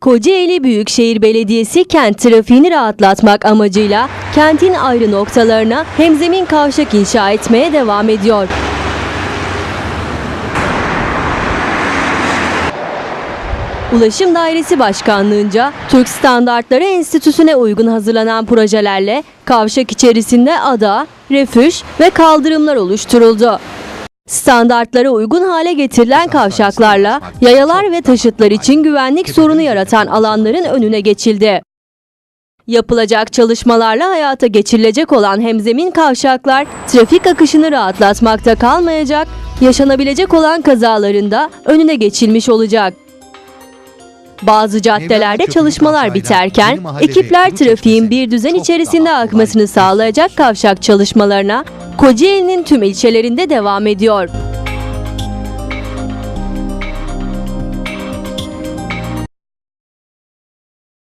Kocaeli Büyükşehir Belediyesi kent trafiğini rahatlatmak amacıyla kentin ayrı noktalarına hemzemin kavşak inşa etmeye devam ediyor. Ulaşım Dairesi Başkanlığınca Türk Standartları Enstitüsü'ne uygun hazırlanan projelerle kavşak içerisinde ada, refüj ve kaldırımlar oluşturuldu. Standartlara uygun hale getirilen kavşaklarla yayalar ve taşıtlar için güvenlik sorunu yaratan alanların önüne geçildi. Yapılacak çalışmalarla hayata geçirilecek olan hemzemin kavşaklar trafik akışını rahatlatmakta kalmayacak, yaşanabilecek olan kazaların da önüne geçilmiş olacak. Bazı caddelerde çalışmalar biterken ekipler trafiğin bir düzen içerisinde akmasını sağlayacak kavşak çalışmalarına Kocaeli'nin tüm ilçelerinde devam ediyor.